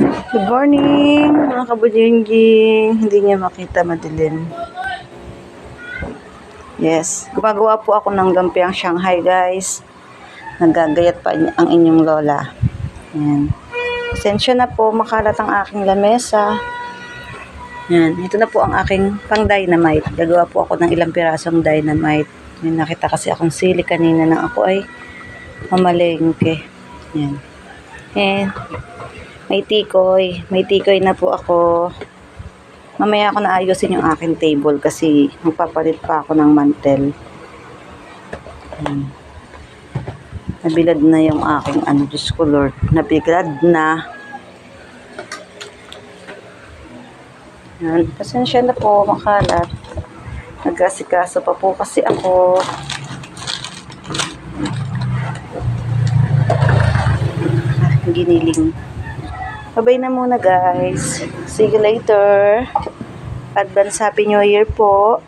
Good morning, mga kabudingging. Hindi niya makita madilim. Yes, gumagawa po ako ng gampiang Shanghai, guys. Nagagayat pa ang inyong lola. Yan. Pasensya na po, makalat ang aking lamesa. Yan, ito na po ang aking pang dynamite. Gagawa po ako ng ilang pirasong dynamite. May nakita kasi akong sili kanina na ako ay mamalengke. Yan. Eh, may tikoy. May tikoy na po ako. Mamaya ako na ayusin yung aking table kasi magpapalit pa ako ng mantel. Yan. Nabilad na yung aking ano, Diyos ko Lord. Nabilad na. Yan. Pasensya na po, makalat. Nagkasikaso pa po kasi ako. Ah, giniling. Babay na muna guys. See you later. Advance Happy New Year po.